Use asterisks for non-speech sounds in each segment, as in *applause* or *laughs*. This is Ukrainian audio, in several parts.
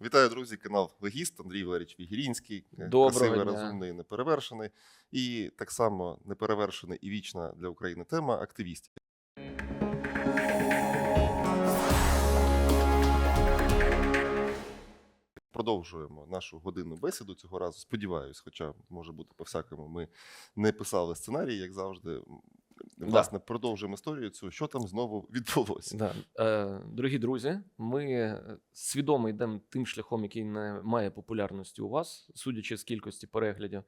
Вітаю, друзі! Канал Легіст Андрій Валерійович Вігірінський. е, Доброго Красивий, дня. розумний, неперевершений. І так само неперевершена і вічна для України тема активістів. Продовжуємо нашу годинну бесіду цього разу. Сподіваюсь, хоча може бути по-всякому. Ми не писали сценарій, як завжди. Власне, продовжуємо історію цю. Що там знову *laughs* відбулося? Да. Е, дорогі друзі, ми е, свідомо йдемо тим шляхом, який не має популярності у вас, судячи з кількості переглядів,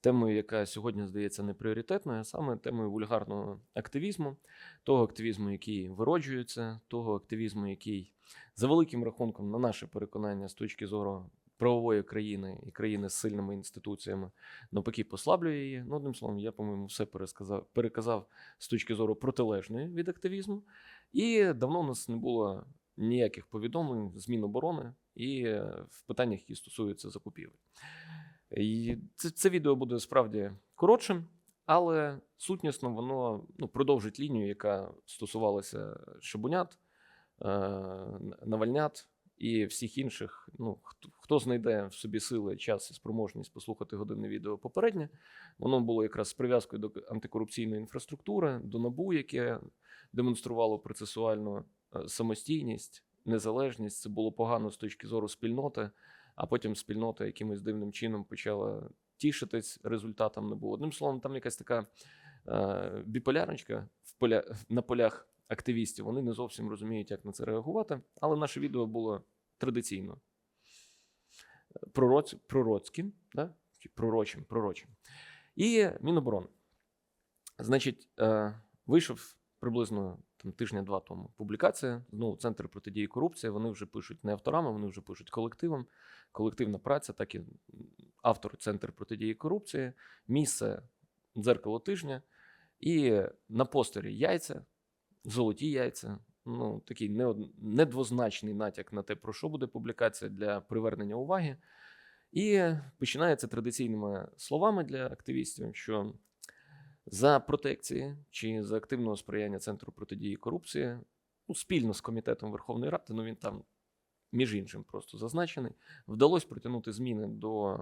темою, яка сьогодні здається не пріоритетною, а саме темою вульгарного активізму, того активізму, який вироджується, того активізму, який за великим рахунком, на наше переконання, з точки зору правової країни і країни з сильними інституціями, навпаки, послаблює її. Ну, одним словом, я, по-моєму, все пересказав, переказав з точки зору протилежної від активізму. І давно у нас не було ніяких повідомлень з Міноборони і е, в питаннях, які стосуються закупівель. І це, це відео буде справді коротшим, але сутнісно воно ну, продовжить лінію, яка стосувалася Шабунят, е, Навальнят і всіх інших. Ну, хто, хто знайде в собі сили, час і спроможність послухати годинне відео попереднє, воно було якраз з прив'язкою до антикорупційної інфраструктури, до НАБУ, яке демонструвало процесуальну е, самостійність, незалежність. Це було погано з точки зору спільноти, а потім спільнота якимось дивним чином почала тішитись результатом НАБУ. Одним словом, там якась така е, біполярничка в поля, на полях активістів. Вони не зовсім розуміють, як на це реагувати. Але наше відео було традиційно пророц, пророцьким, да? чи пророчим, пророчим. І Міноборони. Значить, е, вийшов приблизно там, тижня-два тому публікація. Знову Центр протидії корупції. Вони вже пишуть не авторами, вони вже пишуть колективом. Колективна праця, так і автор Центр протидії корупції, місце дзеркало тижня. І на постері яйця, золоті яйця. Ну, такий неод- недвозначний натяк на те, про що буде публікація для привернення уваги. І починається традиційними словами для активістів, що за протекції чи за активного сприяння Центру протидії корупції, ну, спільно з комітетом Верховної Ради, ну він там, між іншим, просто зазначений, вдалося притягнути зміни до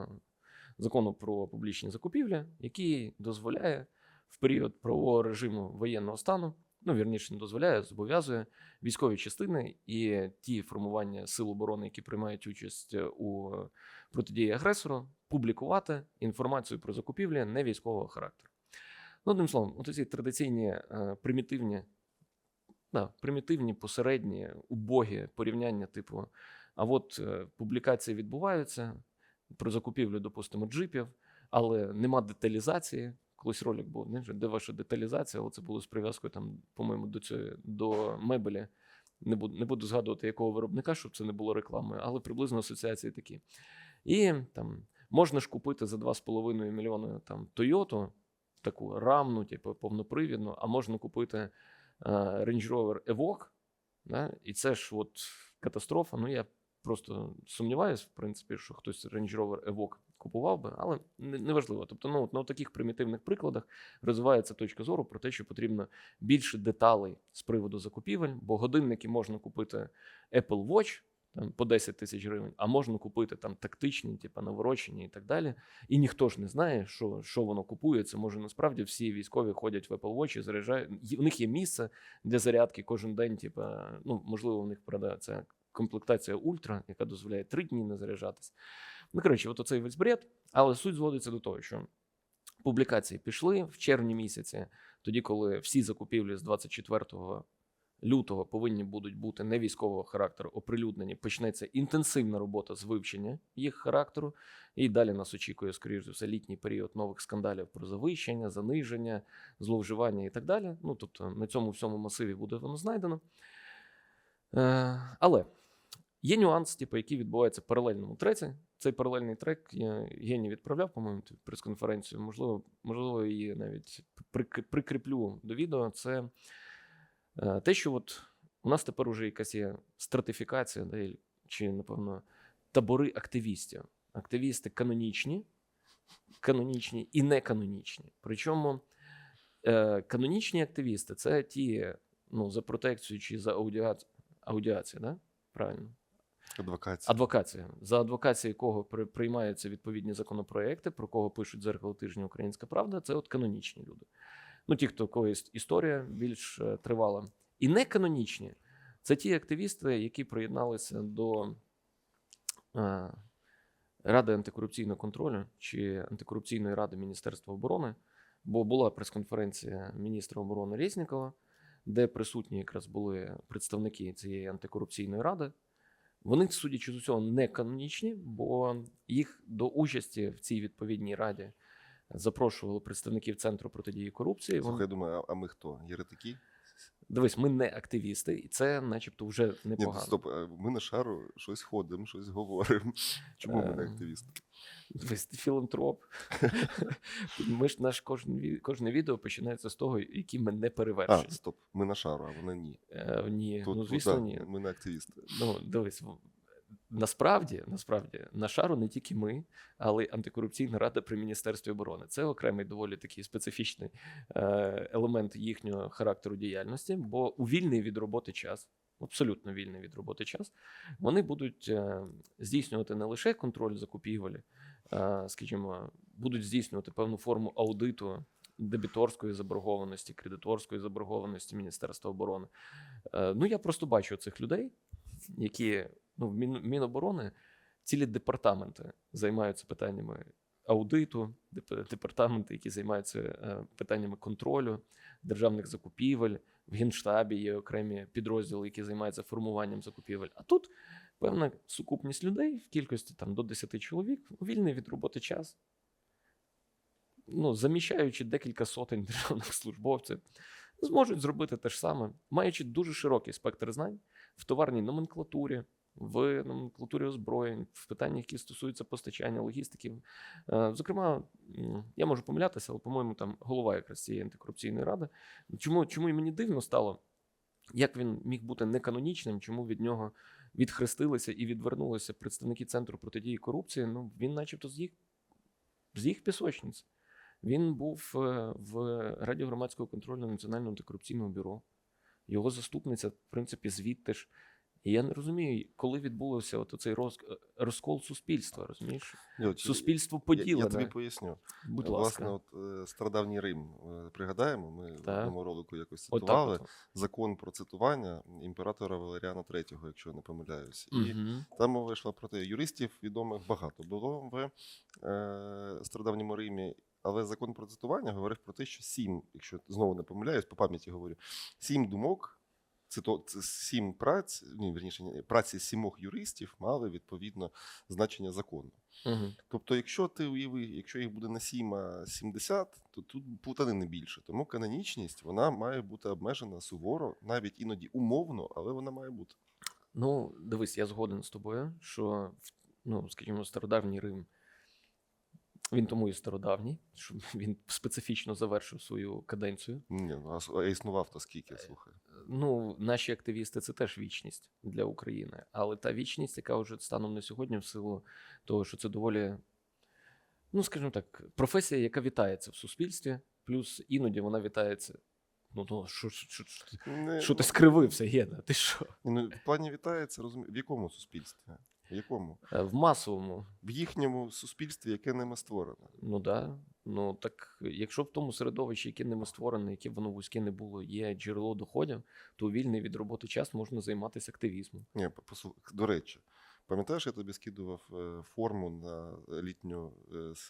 закону про публічні закупівлі, який дозволяє в період правового режиму воєнного стану, ну вірніше не дозволяє, зобов'язує військові частини і ті формування сил оборони, які приймають участь у протидії агресору, публікувати інформацію про закупівлі не військового характеру. Ну, одним словом, от ці традиційні е, примітивні, да, примітивні, посередні, убогі порівняння, типу, а от е, публікації відбуваються про закупівлю, допустимо, джипів, але нема деталізації. Колись ролик був, не? де ваша деталізація, але це було з прив'язкою, там, по-моєму, до цього, до мебелі. Не буду, не буду згадувати, якого виробника, щоб це не було рекламою, але приблизно асоціації такі. І там можна ж купити за 2,5 мільйони там Toyota, таку рамну, типу, повнопривідну, а можна купити е, Range Rover Evoque. Да? І це ж от катастрофа. Ну, я просто сумніваюся, в принципі, що хтось Range Rover Evoque купував би, але не- неважливо. Тобто, ну, от на таких примітивних прикладах розвивається точка зору про те, що потрібно більше деталей з приводу закупівель, бо годинники можна купити Apple Watch. Там по 10 тисяч гривень, а можна купити там тактичні, типу наворочені і так далі. І ніхто ж не знає, що, що воно купує. Це може насправді всі військові ходять в Apple Watch і заряджають. У них є місце для зарядки кожен день. Типу, ну можливо, у них це комплектація ультра, яка дозволяє три дні не заряджатись. Ну коротше, от оцей весь бред. Але суть зводиться до того, що публікації пішли в червні місяці, тоді, коли всі закупівлі з 24 лютого повинні будуть бути не військового характеру, оприлюднені. Почнеться інтенсивна робота з вивчення їх характеру. І далі нас очікує, скоріш за все, літній період нових скандалів про завищення, заниження, зловживання і так далі. Ну тобто на цьому всьому масиві буде воно знайдено. Е, але є нюанс, типу, який відбувається в паралельному треці. Цей паралельний трек я Гені відправляв, по-моєму, типу, прес-конференцію. Можливо, можливо, її навіть прикріплю до відео. Це е, те, що от у нас тепер уже якась є стратифікація, і- чи, напевно, табори активістів. Активісти канонічні, канонічні і неканонічні. Причому е, канонічні активісти це ті, ну, за протекцію чи за аудіа... аудіацію, да? правильно? Адвокація. Адвокація, за адвокацію якого при- приймаються відповідні законопроекти, про кого пишуть зеркало тижня Українська Правда, це от канонічні люди. Ну, ті, хто когось історія більш е, тривала. І не канонічні це ті активісти, які приєдналися до е, Ради антикорупційного контролю чи антикорупційної ради Міністерства оборони, бо була прес-конференція міністра оборони Резнікова, де присутні якраз були представники цієї антикорупційної ради. Вони, судячи з усього, не канонічні, бо їх до участі в цій відповідній раді запрошували представників Центру протидії корупції. Слухай, я думаю, а ми хто? Єретики? Дивись, ми не активісти, і це, начебто, вже Ні, ну, непогано. стоп, ми на шару щось ходимо, щось говоримо. *laughs* Чому ми не Е, активісти? Дивись, філантроп. *laughs* Ми ж наш кожен кожне відео починається з того, які ми не А, стоп, ми на шару, а вони ні. Е, ні, Тут, ну звісно, тут, ні. Ми не активісти. Ну, дивись, насправді, насправді, на шару не тільки ми, але й антикорупційна рада при Міністерстві оборони. Це окремий доволі такий специфічний е, елемент їхнього характеру діяльності, бо у вільний від роботи час. Абсолютно вільний від роботи час. Вони будуть е, здійснювати не лише контроль закупівель, скажімо, будуть здійснювати певну форму аудиту дебіторської заборгованості, кредиторської заборгованості Міністерства оборони. Е, ну, я просто бачу цих людей, які ну, в Міноборони цілі департаменти займаються питаннями аудиту, деп- департаменти, які займаються е, питаннями контролю, державних закупівель. В Генштабі є окремі підрозділи, які займаються формуванням закупівель. А тут певна сукупність людей в кількості там, до 10 чоловік, вільний від роботи час, ну, заміщаючи декілька сотень *laughs* державних службовців, зможуть зробити те ж саме, маючи дуже широкий спектр знань в товарній номенклатурі, в номенклатурі озброєнь, в питаннях, які стосуються постачання, логістики. Е, Зокрема, я можу помилятися, але, по-моєму, там голова якраз цієї антикорупційної ради. Чому, чому і мені дивно стало, як він міг бути неканонічним, чому від нього відхрестилися і відвернулися представники Центру протидії корупції? Ну, він, начебто, з їх, з їх пісочниць. Він був е, в Раді громадського контролю Національного антикорупційного бюро. Його заступниця, в принципі, звідти ж. І я не розумію, коли відбулося от цей розкол суспільства, розумієш? Ні, от, Суспільство я, я тобі поясню. Будь Власне, ласка. от е, стародавній Рим е, пригадаємо, ми в Так. одному ролику якось От цитували так. закон про цитування імператора Валеріана III, якщо я не помиляюсь. І Угу. Там мова йшла про те, юристів відомих багато було в е, стародавньому Римі, але закон про цитування говорив про те, що сім, якщо знову не помиляюсь, по пам'яті говорю, сім думок, цито, це сім праць, ні, верніше, праці сімох юристів мали відповідно значення закону. Угу. Тобто, якщо ти уяви, якщо їх буде на 7, а 70, то тут плутани не більше. Тому канонічність вона має бути обмежена суворо, навіть іноді умовно, але вона має бути. Ну, дивись, я згоден з тобою, що ну, скажімо, стародавній Рим. Він тому і стародавній, що *laughs* він специфічно завершив свою каденцію. Ні, ну, а існував то скільки, слухай. Ну, наші активісти це теж вічність для України. Але та вічність, яка вже станом на сьогодні, в силу того, що це доволі, ну скажімо так, професія, яка вітається в суспільстві, плюс іноді вона вітається. Ну, ну що, що, що, що ти ну, скривився, Єна? Ти що? Ну, в плані вітається, розумію. В якому суспільстві? В якому? Е, В масовому В їхньому суспільстві, яке ними створено. Ну да. Ну так, якщо в тому середовищі, яке ними створене, яке воно вузьке не було, є джерело доходів, то вільний від роботи час можна займатися активізмом. Ні, послух- до речі, пам'ятаєш, я тобі скидував е, форму на літню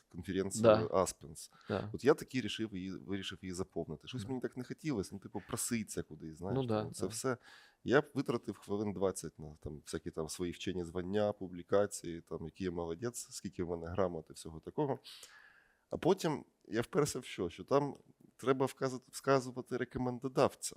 конференцію Да. Аспенс. Да. От я таки рішив її, вирішив її заповнити. Щось Да. мені так не хотілося, ну, типу, проситься кудись, знаєш. Ну да, це да. все. Я витратив хвилин 20 на там, всякі там свої вчені звання, публікації, там, який я молодець, скільки в мене грамот і всього такого. А потім я вперся в що? Що там треба вказувати рекомендодавця.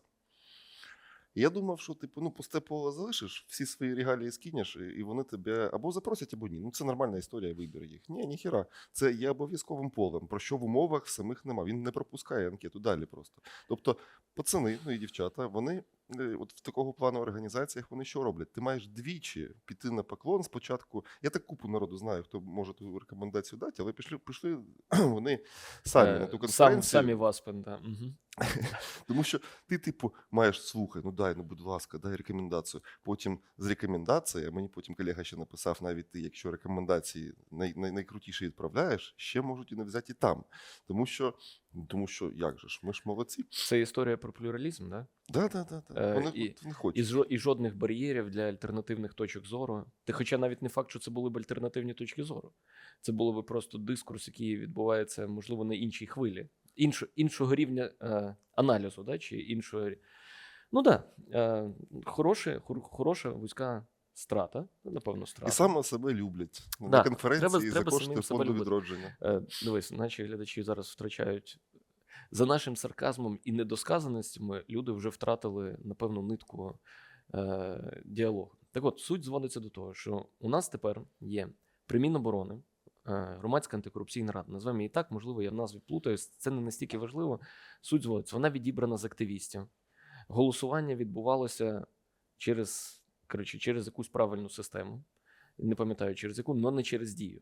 Я думав, що типу, ну, пусте поле залишиш, всі свої регалії скинеш, і вони тебе або запросять, або ні. Ну, це нормальна історія, вибір їх. Ні, ніхіра. Це є обов'язковим полем, про що в умовах самих нема. Він не пропускає анкету далі просто. Тобто, пацани, ну і дівчата, вони от в такого плану організаціях вони що роблять? Ти маєш двічі піти на поклон спочатку. Я так купу народу знаю, хто може ту рекомендацію дати, але пішли, прийшли *clears throat* вони самі на ту Е, конференцію. Сам, самі Васпен, да. Угу. *laughs* Тому що ти, типу, маєш слухай, ну дай, ну будь ласка, дай рекомендацію. Потім з рекомендації, мені потім колега ще написав, навіть ти, якщо рекомендації най, най, найкрутіші відправляєш, ще можуть і не взяти і там. Тому що, тому що як же ж, ми ж молодці. Це історія про плюралізм, да? Да, да, да, да. Вони, і- вони хочуть. І, жо- і жодних бар'єрів для альтернативних точок зору. Ти, хоча навіть не факт, що це були б альтернативні точки зору. Це було б просто дискурс, який відбувається, можливо, на іншій хвилі, Іншу, іншого рівня е, аналізу, да? чи іншого. Ну так, да, е, хороша, хороша вузька страта, напевно, страта. І саме себе люблять Да, на конференції треба- за треба кошти самим себе фонду відродження. Е, Дивись, наші глядачі зараз втрачають. За нашим сарказмом і недосказаностями люди вже втратили, напевно, нитку е, діалогу. Так от, суть зводиться до того, що у нас тепер є при Міноборони, е, громадська антикорупційна рада. Назвемо її так, можливо, я в назві плутаюсь. Це не настільки важливо. Суть зводиться. Вона відібрана з активістів. Голосування відбувалося через, коротше, через якусь правильну систему. Не пам'ятаю через яку, але не через дію.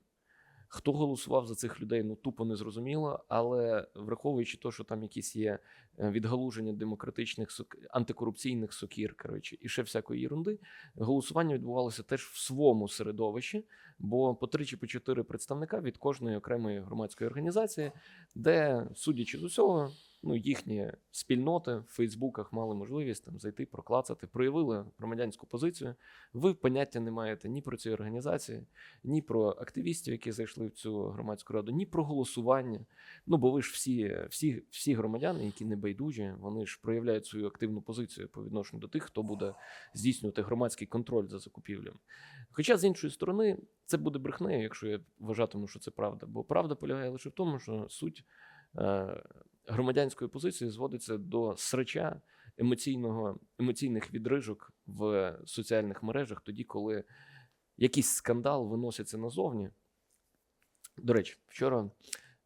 Хто голосував за цих людей, ну тупо не зрозуміло, але враховуючи те, що там якісь є е, відгалуження демократичних сок... антикорупційних сокір, коротше, і ще всякої ерунди, голосування відбувалося теж в своєму середовищі, бо по три чи по чотири представника від кожної окремої громадської організації, де, судячи з усього, ну їхні спільноти в Фейсбуках мали можливість там зайти, проклацати, проявили громадянську позицію. Ви поняття не маєте ні про ці організації, ні про активістів, які зайшли в цю громадську раду, ні про голосування. Ну бо ви ж всі, всі, всі громадяни, які не байдужі, вони ж проявляють свою активну позицію по відношенню до тих, хто буде здійснювати громадський контроль за закупівлями. Хоча з іншої сторони, це буде брехнею, якщо я вважатиму, що це правда. Бо правда полягає лише в тому, що суть е, громадянської позиції зводиться до срача емоційного, емоційних відрижок в соціальних мережах, тоді, коли якийсь скандал виноситься назовні. До речі, вчора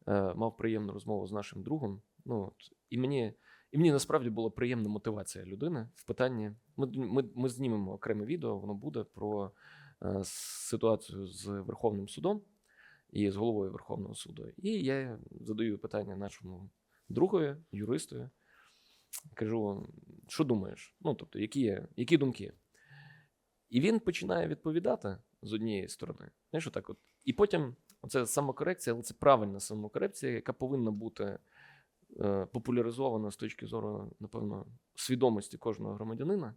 е, мав приємну розмову з нашим другом. Ну, от, і мені. І мені насправді була приємна мотивація людини в питанні. Ми, ми, ми знімемо окреме відео, воно буде про е, ситуацію з Верховним судом і з головою Верховного суду. І я задаю питання нашому другові, юристові. Кажу, що думаєш? Ну, тобто, які, які думки? І він починає відповідати з однієї сторони. Знаєш, отак от. І потім це самокорекція, але це правильна самокорекція, яка повинна бути е, популяризована з точки зору, напевно, свідомості кожного громадянина.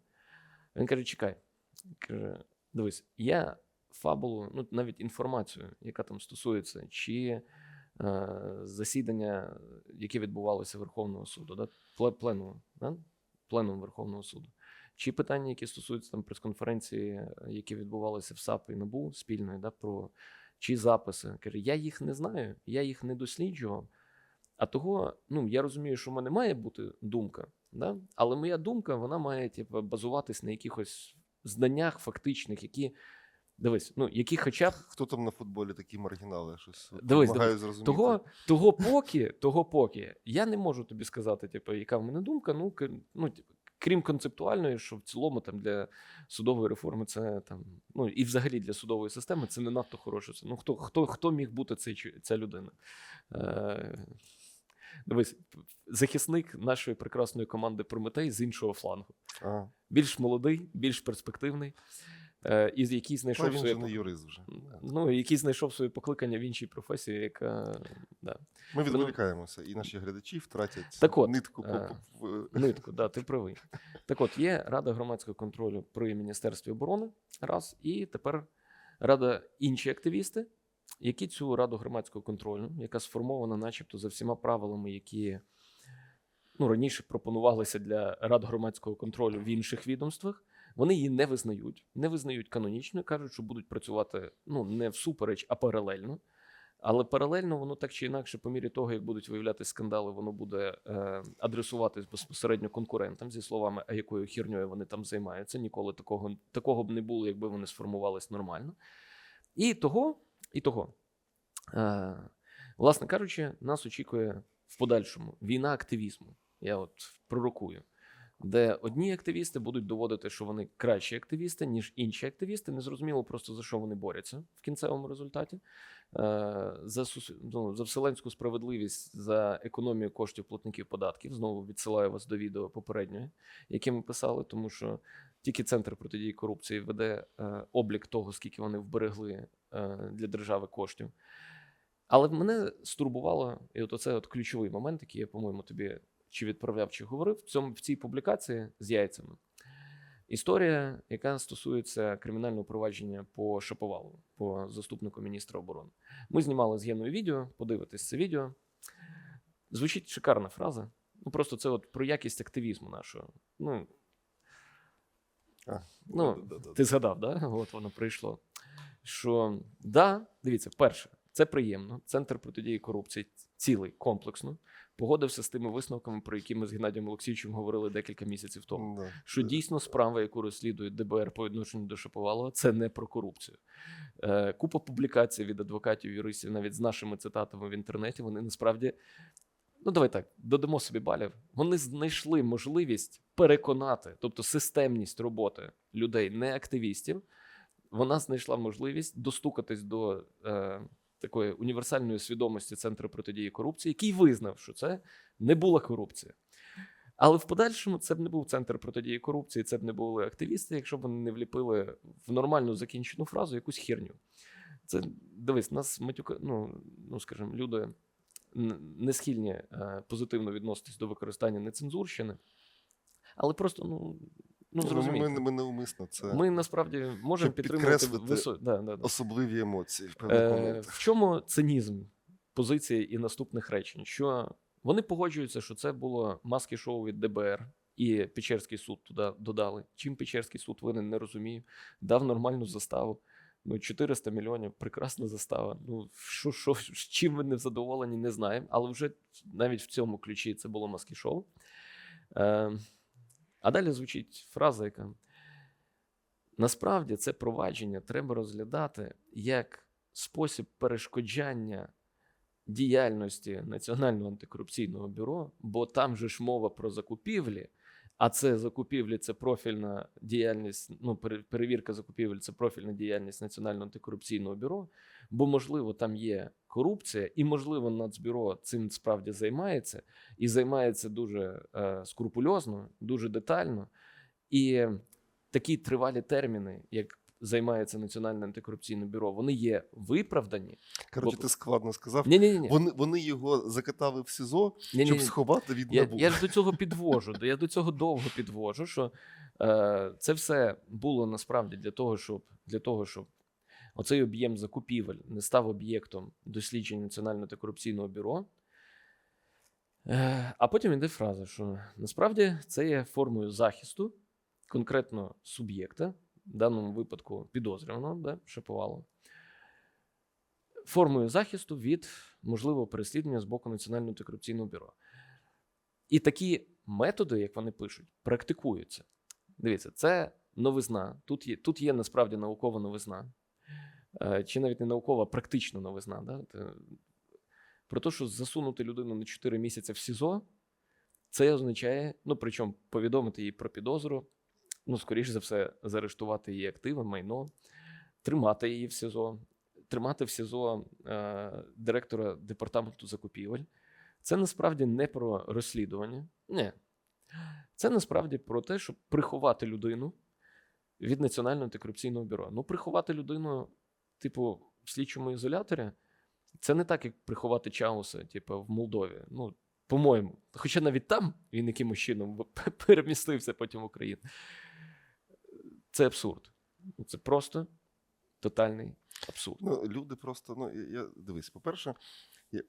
Він каже: чекай, каже, дивись, я фабулу, ну навіть інформацію, яка там стосується, чи засідання, яке відбувалося Верховного суду, да, пле- пленуму, да, пленум Верховного суду. Чи питання, які стосуються там прес-конференції, е, які відбувалися в САП і НАБУ спільної, да, про чи записи. Каже, я їх не знаю, я їх не досліджував. А того, ну я розумію, що в мене має бути думка, да? але моя думка вона має типу, базуватись на якихось знаннях фактичних, які дивись, ну які хоча б Хто там на футболі такі маргінали? Щось Дивись, намагаюсь зрозуміти. того, того поки, того поки, я не можу тобі сказати, типу, яка в мене думка. Ну, ну типу, крім концептуальної, що в цілому там для судової реформи це там, ну і взагалі для судової системи це не надто хороше. Це, Ну хто, хто, хто міг бути цей, ця людина? Е, дивись, захисник нашої прекрасної команди Прометей з іншого флангу. А, Більш молодий, більш перспективний, і який знайшов він своє же не юрист вже. Ну, який знайшов своє покликання в іншій професії, яка да. Ми відволікаємося, і наші глядачі втратять Так от, нитку по, е, в- Нитку, да, ти *laughs* правий. Так от, є Рада громадського контролю при Міністерстві оборони, раз, і тепер Рада інші активісти, які цю раду громадського контролю, яка сформована, начебто, за всіма правилами, які ну, раніше пропонувалися для рад громадського контролю в інших відомствах, вони її не визнають, не визнають канонічно, кажуть, що будуть працювати ну, не всупереч, а паралельно. Але паралельно воно так чи інакше, по мірі того, як будуть виявляти скандали, воно буде е, адресуватись безпосередньо конкурентам зі словами, а якою хірньою вони там займаються. Ніколи такого, такого б не було, якби вони сформувались нормально. І того, і того. Е, власне кажучи, нас очікує в подальшому війна активізму. Я от пророкую. Де одні активісти будуть доводити, що вони кращі активісти, ніж інші активісти. Незрозуміло просто за що вони борються в кінцевому результаті. Е, За, ну, за вселенську справедливість, за економію коштів платників податків. Знову відсилаю вас до відео попередньої, яке ми писали, тому що тільки центр протидії корупції веде е, облік того, скільки вони вберегли е, для держави коштів. Але мене стурбувало, і от оце от ключовий момент, який я, по-моєму, тобі чи відправляв, чи говорив в цьому в цій публікації з яйцями. Історія, яка стосується кримінального провадження по Шаповалу, по заступнику міністра оборони. Ми знімали з Єною відео, подивитись це відео. Звучить шикарна фраза. Ну просто це от про якість активізму нашого. Ну, А, ну да-да-да. ти згадав, да? От воно прийшло. Що да, дивіться, перше, це приємно. Центр протидії корупції цілий комплексно погодився з тими висновками, про які ми з Геннадієм Олексійовичем говорили декілька місяців тому. Да. Що дійсно справа, яку розслідує ДБР по відношенню до Шаповалова, це не про корупцію. Е, купа публікацій від адвокатів, юристів, навіть з нашими цитатами в інтернеті, вони насправді. Ну, давай так, додамо собі балів. Вони знайшли можливість переконати, тобто системність роботи людей, не активістів. Вона знайшла можливість достукатись до е, такої універсальної свідомості Центру протидії корупції, який визнав, що це не була корупція. Але в подальшому це б не був центр протидії корупції, це б не були активісти, якщо б вони не вліпили в нормальну закінчену фразу якусь херню. Це дивись, нас матюка, ну, ну скажімо, люди не схильні е, позитивно відноситись до використання нецензурщини, але просто ну, ну зрозумійте. Ми, ми неумисно це Ми насправді можемо підтримувати висо... да, да, да. особливі емоції в певних Е, моментах. в чому цинізм позиції і наступних речень? Що вони погоджуються, що це було маски шоу від ДБР, і Печерський суд туди додали. Чим Печерський суд винен, не розумію. Дав нормальну заставу. Ну, 400 мільйонів, прекрасна застава. Ну, що, що, з чим ви не задоволені, не знаємо. Але вже навіть в цьому ключі це було маски шоу. Е, а далі звучить фраза, яка насправді це провадження треба розглядати як спосіб перешкоджання діяльності Національного антикорупційного бюро, бо там же ж мова про закупівлі. А це закупівлі, це профільна діяльність. Ну, пере- перевірка закупівель це профільна діяльність Національного антикорупційного бюро. Бо, можливо, там є корупція, і можливо, Нацбюро цим справді займається, і займається дуже е, скрупульозно, дуже детально. І такі тривалі терміни, як займається Національне антикорупційне бюро, вони є виправдані. Коротше, бо- ти складно сказав. Ні, ні, ні. Вони, вони його закатали в СІЗО, щоб сховати від Я, НАБУ. я ж до цього підвожу. Я до цього довго підвожу. Що е, це все було насправді для того, щоб для того, щоб оцей об'єм закупівель не став об'єктом досліджень Національного антикорупційного бюро. Е, а потім йде фраза, що насправді це є формою захисту конкретно суб'єкта, в даному випадку підозрюваного, да, Шаповалова, формою захисту від можливого переслідування з боку Національного антикорупційного бюро. І такі методи, як вони пишуть, практикуються. Дивіться, це новизна. Тут є, тут є насправді наукова новизна, Е, чи навіть не наукова, а практична новизна. Да? Про те, що засунути людину на 4 місяці в СІЗО, це означає, ну причому повідомити їй про підозру, ну, скоріш за все, заарештувати її активи, майно, тримати її в СІЗО, тримати в СІЗО е, директора департаменту закупівель. Це насправді не про розслідування. Ні. Це насправді про те, щоб приховати людину від Національного антикорупційного бюро. Ну, приховати людину, типу, в слідчому ізоляторі, це не так, як приховати Чауса, типу, в Молдові. Ну, по-моєму. Хоча навіть там він якимось чином *laughs* перемістився потім в Україну. Це абсурд. Ну, Це просто тотальний абсурд. Ну, люди просто, ну, я, дивись, по-перше,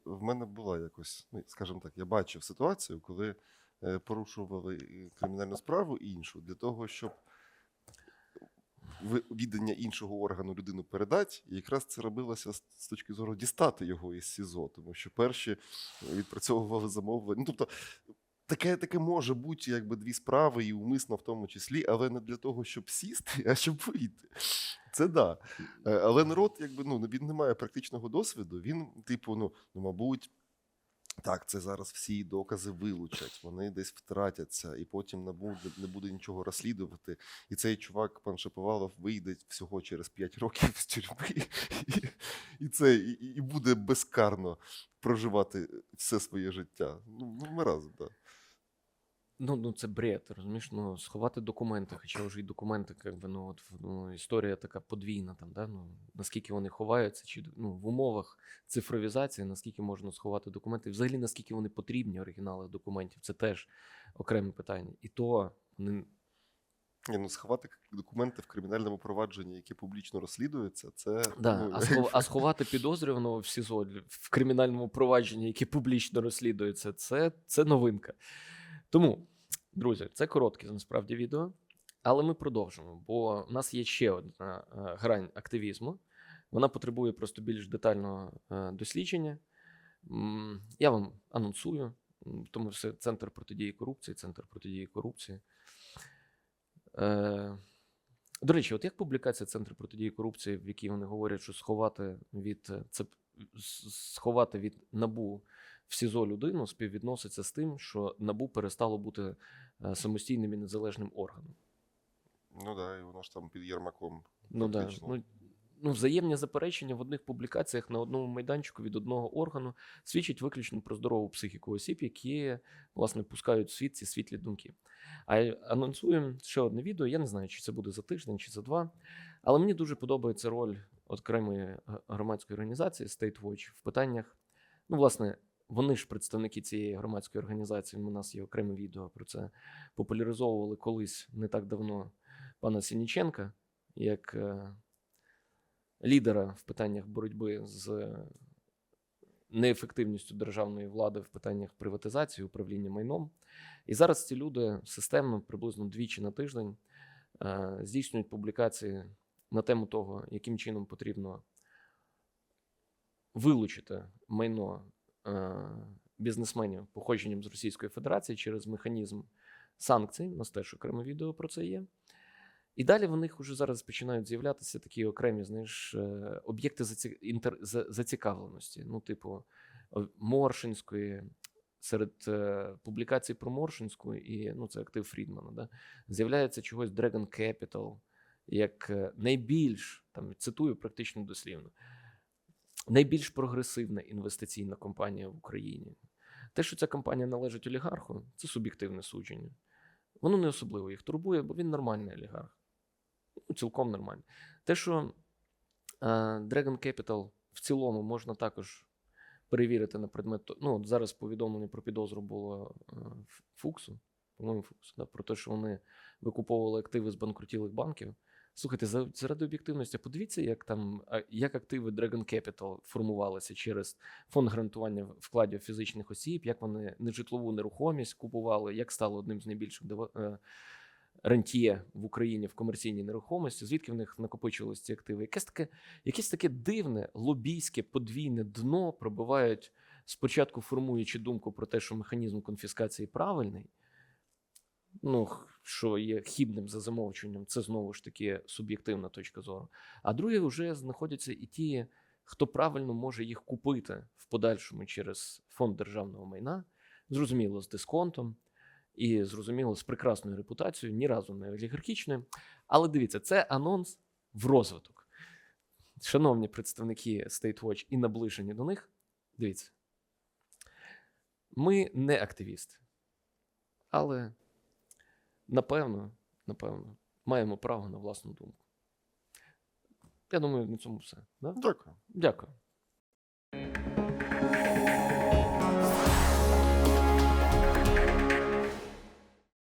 в мене була якось, ну, скажімо так, я бачив ситуацію, коли е, порушували кримінальну справу і іншу для того, щоб віддання іншого органу людину передати, і якраз це робилося з точки зору дістати його із СІЗО, тому що перші відпрацьовували замовлення. Ну, тобто, таке, таке може бути якби дві справи, і умисно в тому числі, але не для того, щоб сісти, а щоб вийти. Це да. Е, Але народ, якби ну він не має практичного досвіду. Він, типу, ну, ну мабуть. Так, це зараз всі докази вилучать, вони десь втратяться, і потім не- не буде нічого розслідувати. І цей чувак, пан Шаповалов, вийде всього через 5 років з тюрми, і, і це і, і буде безкарно проживати все своє життя. Ну, ми разом, так. Ну, ну це бред, розумієш? Ну, сховати документи, хоча вже й документи, як би, ну, от, ну, історія така подвійна, там, да? ну, наскільки вони ховаються, чи ну, в умовах цифровізації, наскільки можна сховати документи, взагалі наскільки вони потрібні, оригінали документів, це теж окреме питання. І то вони Ні, ну, сховати документи в кримінальному провадженні, яке публічно розслідується, це Да, ну, а, схов, а *laughs* сховати підозрюваного в СІЗО в кримінальному провадженні, яке публічно розслідується, це, це новинка. Тому, друзі, це коротке насправді відео, але ми продовжимо, бо в нас є ще одна е, грань активізму. Вона потребує просто більш детального е, дослідження. Я вам анонсую, тому все центр протидії корупції, центр протидії корупції. Е, до речі, от як публікація Центру протидії корупції, в якій вони говорять, що сховати від це сховати від набу в СІЗО людину співвідноситься з тим, що набу перестало бути е, самостійним і незалежним органом. Ну да, і воно ж там під Єрмаком. Ну да, ну, ну, взаємні заперечення в одних публікаціях на одному майданчику від одного органу свідчить виключно про здорову психіку осіб, які власне пускають в світ ці світлі думки. А анонсуємо ще одне відео. Я не знаю, чи це буде за тиждень, чи за два. Але мені дуже подобається роль окремої громадської організації State Watch в питаннях. Ну, власне, вони ж представники цієї громадської організації. У нас є окреме відео про це. Популяризовували колись не так давно пана Сініченка як е, лідера в питаннях боротьби з неефективністю державної влади в питаннях приватизації, управління майном. І зараз ці люди системно, приблизно двічі на тиждень, е, здійснюють публікації на тему того, яким чином потрібно вилучити майно бізнесменів походженням з Російської Федерації через механізм санкцій. У нас теж окреме відео про це є. І далі в них вже зараз починають з'являтися такі окремі, знаєш, е, об'єкти зацікавленості. Ну, типу, Моршинської, серед е, публікацій про Моршинську, і ну, це актив Фрідмана, да, з'являється чогось Dragon Capital, як е, найбільш, там цитую практично дослівно, найбільш прогресивна інвестиційна компанія в Україні. Те, що ця компанія належить олігарху, це суб'єктивне судження. Воно не особливо їх турбує, бо він нормальний олігарх. Ну, цілком нормальний. Те, що е, Dragon Capital в цілому можна також перевірити на предмет. Ну, от зараз повідомлення про підозру було е, Фуксу, по-моєму, Фуксу, да, про те, що вони викуповували активи з банкрутілих банків. Слухайте, за- заради об'єктивності, подивіться, як там як активи Dragon Capital формувалися через фонд гарантування вкладів фізичних осіб, як вони нежитлову нерухомість купували, як стало одним з найбільших е, рентіє в Україні в комерційній нерухомості, звідки в них накопичувалися ці активи. Якесь таке, якесь таке дивне лобійське подвійне дно пробивають спочатку формуючи думку про те, що механізм конфіскації правильний. Ну, що є хібним за замовчуванням, це знову ж таки суб'єктивна точка зору. А друге, вже знаходяться і ті, хто правильно може їх купити в подальшому через фонд державного майна, зрозуміло, з дисконтом і зрозуміло з прекрасною репутацією, ні разу не олігархічною. Але дивіться, це анонс в розвиток. Шановні представники State Watch і наближені до них, дивіться, ми не активісти, але напевно, напевно, маємо право на власну думку. Я думаю, на цьому все. Да? Дякую. Дякую.